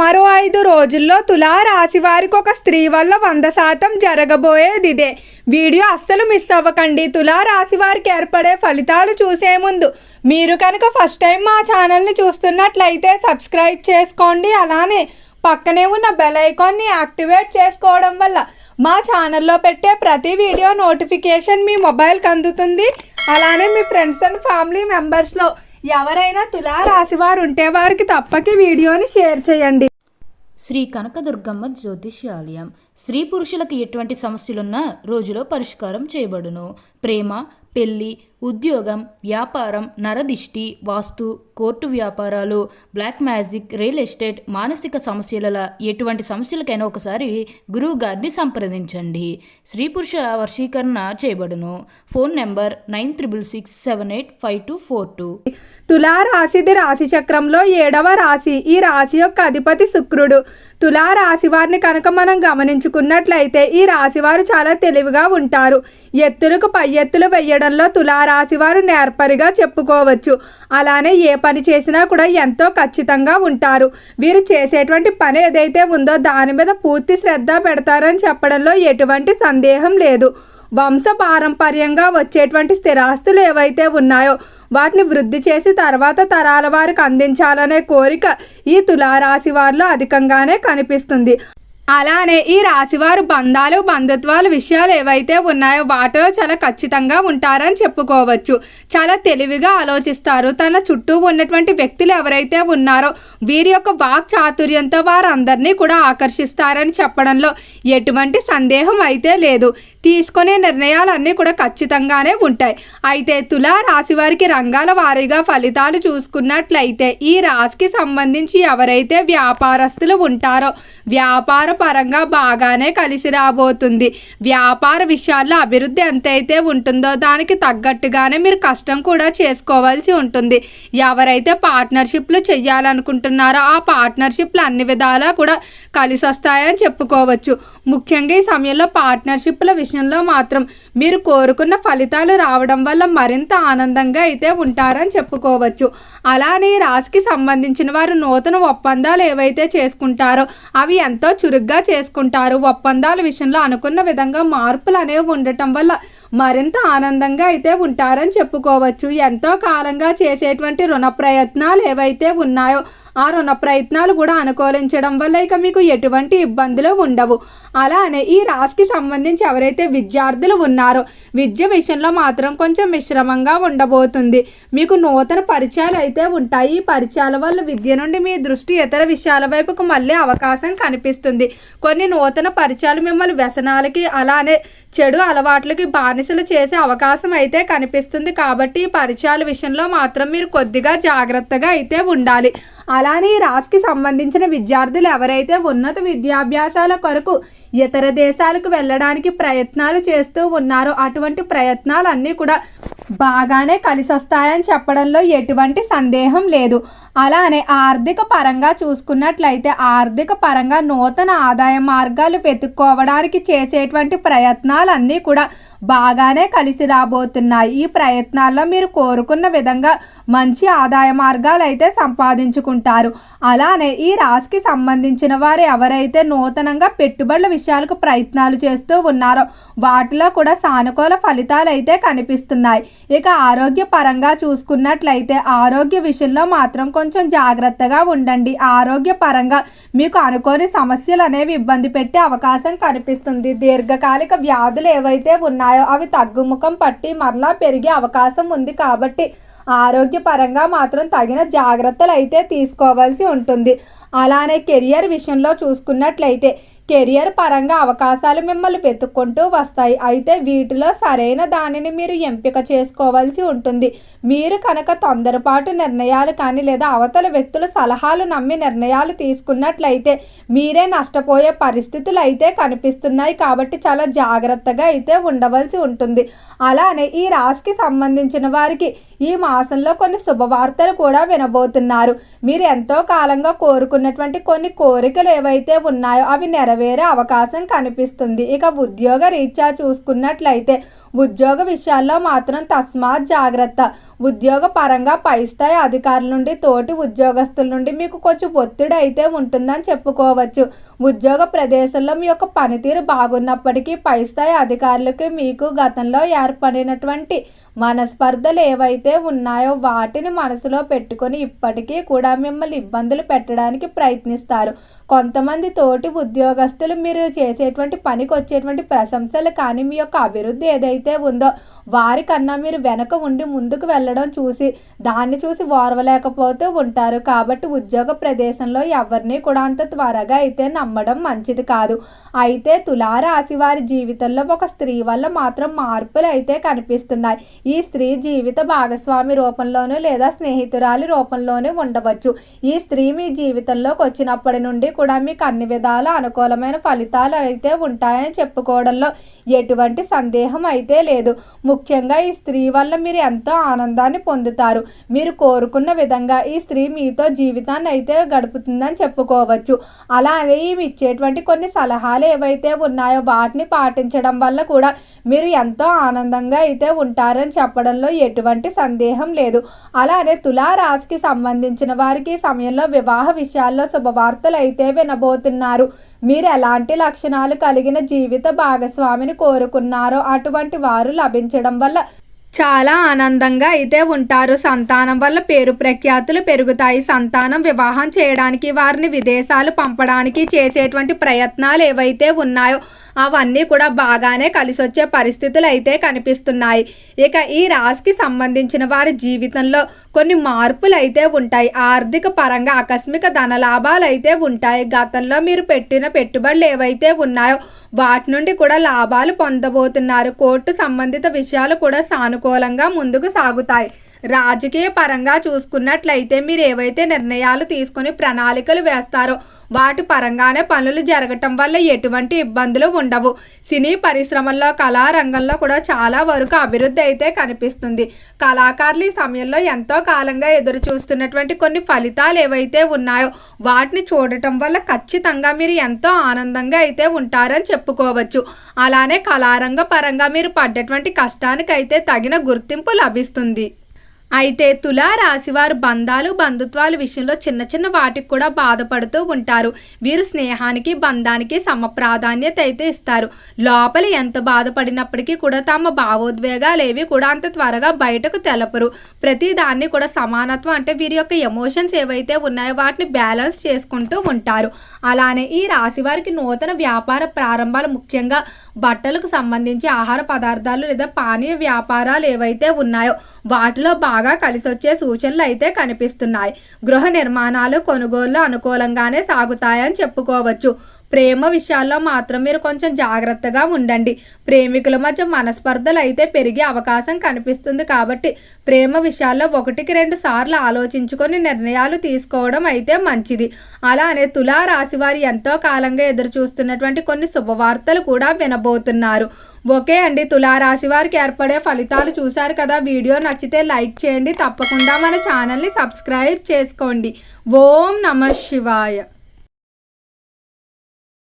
మరో ఐదు రోజుల్లో తులా రాశి వారికి ఒక స్త్రీ వల్ల వంద శాతం జరగబోయేది ఇదే వీడియో అస్సలు మిస్ అవ్వకండి. తులా రాశి వారికి ఏర్పడే ఫలితాలు చూసే ముందు మీరు కనుక ఫస్ట్ టైం మా ఛానల్ని చూస్తున్నట్లయితే సబ్స్క్రైబ్ చేసుకోండి. అలానే పక్కనే ఉన్న బెల్ ఐకాన్ని యాక్టివేట్ చేసుకోవడం వల్ల మా ఛానల్లో పెట్టే ప్రతి వీడియో నోటిఫికేషన్ మీ మొబైల్కి అందుతుంది. అలానే మీ ఫ్రెండ్స్ అండ్ ఫ్యామిలీ మెంబర్స్లో ఎవరైనా తులా రాశివారు ఉంటే వారికి తప్పక వీడియోని షేర్ చేయండి. శ్రీ కనకదుర్గమ్మ జ్యోతిష్యాలయం స్త్రీ పురుషులకు ఎటువంటి సమస్యలున్నా రోజులో పరిష్కారం చేయబడును. ప్రేమ పెళ్ళి ఉద్యోగం వ్యాపారం నరదిష్టి వాస్తు కోర్టు వ్యాపారాలు బ్లాక్ మ్యాజిక్ రియల్ ఎస్టేట్ మానసిక సమస్యల ఎటువంటి సమస్యలకైనా ఒకసారి గురువు గారిని సంప్రదించండి. స్త్రీ పురుష వర్షీకరణ చేయబడును. Phone number nine triple six seven eight five two four two. తులారాశిది రాశి చక్రంలో ఏడవ రాశి ఈ రాశి యొక్క అధిపతి శుక్రుడు. తులారాశి వారిని కనుక మనం ఎంచుకున్నట్లయితే ఈ రాశి వారు చాలా తెలివిగా ఉంటారు. ఎత్తులకు పై ఎత్తులు వెయ్యడంలో తులారాశివారు నేర్పరిగా చెప్పుకోవచ్చు. అలానే ఏ పని చేసినా కూడా ఎంతో ఖచ్చితంగా ఉంటారు. వీరు చేసేటువంటి పని ఏదైతే ఉందో దాని మీద పూర్తి శ్రద్ధ పెడతారని చెప్పడంలో ఎటువంటి సందేహం లేదు. వంశ పారంపర్యంగా వచ్చేటువంటి స్థిరాస్తులు ఏవైతే ఉన్నాయో వాటిని వృద్ధి చేసి తర్వాత తరాల వారికి అందించాలనే కోరిక ఈ తులారాశి వారిలో అధికంగానే కనిపిస్తుంది. అలానే ఈ రాశివారు బంధాలు బంధుత్వాలు విషయాలు ఏవైతే ఉన్నాయో వాటిలో చాలా ఖచ్చితంగా ఉంటారని చెప్పుకోవచ్చు. చాలా తెలివిగా ఆలోచిస్తారు. తన చుట్టూ ఉన్నటువంటి వ్యక్తులు ఎవరైతే ఉన్నారో వీరి యొక్క వాక్ చాతుర్యంతో వారందరినీ కూడా ఆకర్షిస్తారని చెప్పడంలో ఎటువంటి సందేహం అయితే లేదు. తీసుకునే నిర్ణయాలన్నీ కూడా ఖచ్చితంగానే ఉంటాయి. అయితే తులా రాశి వారికి రంగాల వారీగా ఫలితాలు చూసుకున్నట్లయితే ఈ రాశికి సంబంధించి ఎవరైతే వ్యాపారస్తులు ఉంటారో వ్యాపార పరంగా బాగానే కలిసి రాబోతుంది. వ్యాపార విషయాల్లో అభివృద్ధి ఎంతైతే ఉంటుందో దానికి తగ్గట్టుగానే మీరు కష్టం కూడా చేసుకోవాల్సి ఉంటుంది. ఎవరైతే పార్ట్నర్షిప్లు చేయాలనుకుంటున్నారో ఆ పార్ట్నర్షిప్లు అన్ని విధాలా కూడా కలిసి వస్తాయని చెప్పుకోవచ్చు. ముఖ్యంగా ఈ సమయంలో పార్ట్నర్షిప్ల విషయంలో మాత్రం మీరు కోరుకున్న ఫలితాలు రావడం వల్ల మరింత ఆనందంగా అయితే ఉంటారని చెప్పుకోవచ్చు. అలానే ఈ రాశికి సంబంధించిన వారు నూతన ఒప్పందాలు ఏవైతే చేసుకుంటారో అవి ఎంతో చురుగ్గా చేసుకుంటారు. ఒప్పందాల విషయంలో అనుకున్న విధంగా మార్పులు అనేవి ఉండటం వల్ల మరింత ఆనందంగా అయితే ఉంటారని చెప్పుకోవచ్చు. ఎంతో కాలంగా చేసేటువంటి రుణ ప్రయత్నాలు ఏవైతే ఉన్నాయో ఆ రుణ ప్రయత్నాలు కూడా అనుకూలించడం వల్ల ఇక మీకు ఎటువంటి ఇబ్బందులు ఉండవు. అలానే ఈ రాశికి సంబంధించి ఎవరైతే విద్యార్థులు ఉన్నారో విద్య విషయంలో మాత్రం కొంచెం మిశ్రమంగా ఉండబోతుంది. మీకు నూతన పరిచయాలు అయితే ఉంటాయి. ఈ పరిచయాల వల్ల విద్య నుండి మీ దృష్టి ఇతర విషయాల వైపుకు మళ్ళీ అవకాశం కనిపిస్తుంది. కొన్ని నూతన పరిచయాలు మిమ్మల్ని వ్యసనాలకి అలానే చెడు అలవాట్లకి బానిసలు చేసే అవకాశం అయితే కనిపిస్తుంది కాబట్టి పరిచయాల విషయంలో మాత్రం మీరు కొద్దిగా జాగ్రత్తగా అయితే ఉండాలి. అలానే ఈ రాశికి సంబంధించిన విద్యార్థులు ఎవరైతే ఉన్నత విద్యాభ్యాసాల కొరకు ఇతర దేశాలకు వెళ్ళడానికి ప్రయత్నాలు చేస్తూ ఉన్నారో అటువంటి ప్రయత్నాలన్నీ కూడా బాగానే కలిసి వస్తాయని చెప్పడంలో ఎటువంటి సందేహం లేదు. అలానే ఆర్థిక పరంగా చూసుకున్నట్లయితే ఆర్థిక పరంగా నూతన ఆదాయ మార్గాలు వెతుక్కోవడానికి చేసేటువంటి ప్రయత్నాలన్నీ కూడా బాగానే కలిసి రాబోతున్నాయి. ఈ ప్రయత్నాల్లో మీరు కోరుకున్న విధంగా మంచి ఆదాయ మార్గాలు అయితే సంపాదించుకుంటారు ఉంటారు. అలానే ఈ రాశికి సంబంధించిన వారు ఎవరైతే నూతనంగా పెట్టుబడుల విషయాలకు ప్రయత్నాలు చేస్తూ ఉన్నారో వాటిలో కూడా సానుకూల ఫలితాలు అయితే కనిపిస్తున్నాయి. ఇక ఆరోగ్య పరంగా చూసుకున్నట్లయితే ఆరోగ్య విషయంలో మాత్రం కొంచెం జాగ్రత్తగా ఉండండి. ఆరోగ్య పరంగా మీకు అనుకోని సమస్యలు అనేవి ఇబ్బంది పెట్టే అవకాశం కనిపిస్తుంది. దీర్ఘకాలిక వ్యాధులు ఏవైతే ఉన్నాయో అవి తగ్గుముఖం పట్టి మరలా పెరిగే అవకాశం ఉంది కాబట్టి ఆరోగ్యపరంగా మాత్రం తగిన జాగ్రత్తలు అయితే తీసుకోవాల్సి ఉంటుంది. అలానే కెరియర్ విషయంలో చూసుకున్నట్లయితే కెరియర్ పరంగా అవకాశాలు మిమ్మల్ని వెతుక్కుంటూ వస్తాయి. అయితే వీటిలో సరైన దానిని మీరు ఎంపిక చేసుకోవాల్సి ఉంటుంది. మీరు కనుక తొందరపాటు నిర్ణయాలు కానీ లేదా అవతల వ్యక్తుల సలహాలు నమ్మి నిర్ణయాలు తీసుకున్నట్లయితే మీరే నష్టపోయే పరిస్థితులు అయితే కనిపిస్తున్నాయి. కాబట్టి చాలా జాగ్రత్తగా అయితే ఉండవలసి ఉంటుంది. అలానే ఈ రాశికి సంబంధించిన వారికి ఈ మాసంలో కొన్ని శుభవార్తలు కూడా వినబోతున్నారు. మీరు ఎంతో కాలంగా కోరుకున్నటువంటి కొన్ని కోరికలు ఏవైతే ఉన్నాయో అవి నెరవేరే అవకాశం కనిపిస్తుంది. ఇక ఉద్యోగ రీత్యా చూసుకున్నట్లయితే ఉద్యోగ విషయాల్లో మాత్రం తస్మాత్ జాగ్రత్త. ఉద్యోగ పరంగా పై స్థాయి అధికారుల నుండి తోటి ఉద్యోగస్తుల నుండి మీకు కొంచెం ఒత్తిడి అయితే ఉంటుందని చెప్పుకోవచ్చు. ఉద్యోగ ప్రదేశంలో మీ యొక్క పనితీరు బాగున్నప్పటికీ పై స్థాయి అధికారులకి మీకు గతంలో ఏర్పడినటువంటి మనస్పర్ధలు ఏవైతే ఉన్నాయో వాటిని మనసులో పెట్టుకొని ఇప్పటికీ కూడా మిమ్మల్ని ఇబ్బందులు పెట్టడానికి ప్రయత్నిస్తారు. కొంతమంది తోటి ఉద్యోగస్తులు మీరు చేసేటువంటి పనికి వచ్చేటువంటి ప్రశంసలు కానీ మీ యొక్క అభివృద్ధి ఏదైతే ఉందో వారికన్నా మీరు వెనక ఉండి ముందుకు వెళ్ళడం చూసి దాన్ని చూసి ఓర్వలేకపోతూ ఉంటారు. కాబట్టి ఉద్యోగ ప్రదేశంలో ఎవరిని కూడా అంత త్వరగా అయితే నమ్మడం మంచిది కాదు. అయితే తులారాశి వారి జీవితంలో ఒక స్త్రీ వల్ల మాత్రం మార్పులు అయితే కనిపిస్తున్నాయి. ఈ స్త్రీ జీవిత భాగస్వామి రూపంలోనూ లేదా స్నేహితురాలి రూపంలోనూ ఉండవచ్చు. ఈ స్త్రీ మీ జీవితంలోకి వచ్చినప్పటి నుండి కూడా మీకు అన్ని విధాల అనుకూలమైన ఫలితాలు అయితే ఉంటాయని చెప్పుకోవడంలో ఎటువంటి సందేహం అయితే లేదు. ముఖ్యంగా ఈ స్త్రీ వల్ల మీరు ఎంతో ఆనందాన్ని పొందుతారు. మీరు కోరుకున్న విధంగా ఈ స్త్రీ మీతో జీవితాన్ని అయితే గడుపుతుందని చెప్పుకోవచ్చు. అలాగే ఈమె ఇచ్చేటువంటి కొన్ని సలహాలు ఏవైతే ఉన్నాయో వాటిని పాటించడం వల్ల కూడా మీరు ఎంతో ఆనందంగా అయితే ఉంటారని చెప్పడంలో ఎటువంటి సందేహం లేదు. అలానే తులారాశికి సంబంధించిన వారికి సమయంలో వివాహ విషయాల్లో శుభవార్తలు అయితే వినబోతున్నారు. మీరు ఎలాంటి లక్షణాలు కలిగిన జీవిత భాగస్వామిని కోరుకున్నారో అటువంటి వారు లభించడం వల్ల చాలా ఆనందంగా అయితే ఉంటారు. సంతానం వల్ల పేరు ప్రఖ్యాతులు పెరుగుతాయి. సంతానం వివాహం చేయడానికి వారిని విదేశాలు పంపడానికి చేసేటువంటి ప్రయత్నాలు ఏవైతే ఉన్నాయో అవన్నీ కూడా బాగానే కలిసి వచ్చే పరిస్థితులు అయితే కనిపిస్తున్నాయి. ఇక ఈ రాశికి సంబంధించిన వారి జీవితంలో కొన్ని మార్పులు అయితే ఉంటాయి. ఆర్థిక పరంగా ఆకస్మిక ధన లాభాలు అయితే ఉంటాయి. గతంలో మీరు పెట్టిన పెట్టుబడులు ఏవైతే ఉన్నాయో వాటి నుండి కూడా లాభాలు పొందబోతున్నారు. కోర్టు సంబంధిత విషయాలు కూడా సానుకూలంగా ముందుకు సాగుతాయి. రాజకీయ పరంగా చూసుకున్నట్లయితే మీరు ఏవైతే నిర్ణయాలు తీసుకుని ప్రణాళికలు వేస్తారో వాటి పరంగానే పనులు జరగటం వల్ల ఎటువంటి ఇబ్బందులు ఉండవు. సినీ పరిశ్రమల్లో కళారంగంలో కూడా చాలా వరకు అభివృద్ధి అయితే కనిపిస్తుంది. కళాకారులు ఈ సమయంలో ఎంతో కాలంగా ఎదురు చూస్తున్నటువంటి కొన్ని ఫలితాలు ఏవైతే ఉన్నాయో వాటిని చూడటం వల్ల ఖచ్చితంగా మీరు ఎంతో ఆనందంగా అయితే ఉంటారని చెప్పుకోవచ్చు. అలానే కళారంగ పరంగా మీరు పడ్డటువంటి కష్టానికైతే తగిన గుర్తింపు లభిస్తుంది. అయితే తులా రాశివారు బంధాలు బంధుత్వాల విషయంలో చిన్న చిన్న వాటికి కూడా బాధపడుతూ ఉంటారు. వీరు స్నేహానికి బంధానికి సమ ప్రాధాన్యత అయితే ఇస్తారు. లోపల ఎంత బాధపడినప్పటికీ కూడా తమ భావోద్వేగాలు ఏవి కూడా అంత త్వరగా బయటకు తెలపరు. ప్రతి దాన్ని కూడా సమానత్వం అంటే వీరి యొక్క ఎమోషన్స్ ఏవైతే ఉన్నాయో వాటిని బ్యాలెన్స్ చేసుకుంటూ ఉంటారు. అలానే ఈ రాశి వారికి నూతన వ్యాపార ప్రారంభాలు ముఖ్యంగా బట్టలకు సంబంధించి ఆహార పదార్థాలు లేదా పానీయ వ్యాపారాలు ఏవైతే ఉన్నాయో వాటిలో బాగా కలిసి వచ్చే సూచనలు అయితే కనిపిస్తున్నాయి. గృహ నిర్మాణాలు కొనుగోళ్ళు అనుకూలంగానే సాగుతాయని చెప్పుకోవచ్చు. ప్రేమ విషయాల్లో మాత్రం మీరు కొంచెం జాగ్రత్తగా ఉండండి. ప్రేమికుల మధ్య మనస్పర్ధలు అయితే పెరిగే అవకాశం కనిపిస్తుంది కాబట్టి ప్రేమ విషయాల్లో ఒకటికి రెండు సార్లు ఆలోచించుకొని నిర్ణయాలు తీసుకోవడం అయితే మంచిది. అలానే తులా రాశి వారి ఎంతో కాలంగా ఎదురు చూస్తున్నటువంటి కొన్ని శుభవార్తలు కూడా వినబోతున్నారు. ఓకే అండి తులారాశి వారికి ఏర్పడే ఫలితాలు చూశారు కదా. వీడియో నచ్చితే లైక్ చేయండి. తప్పకుండా మన ఛానల్ని సబ్స్క్రైబ్ చేసుకోండి. ఓం నమ శివాయ.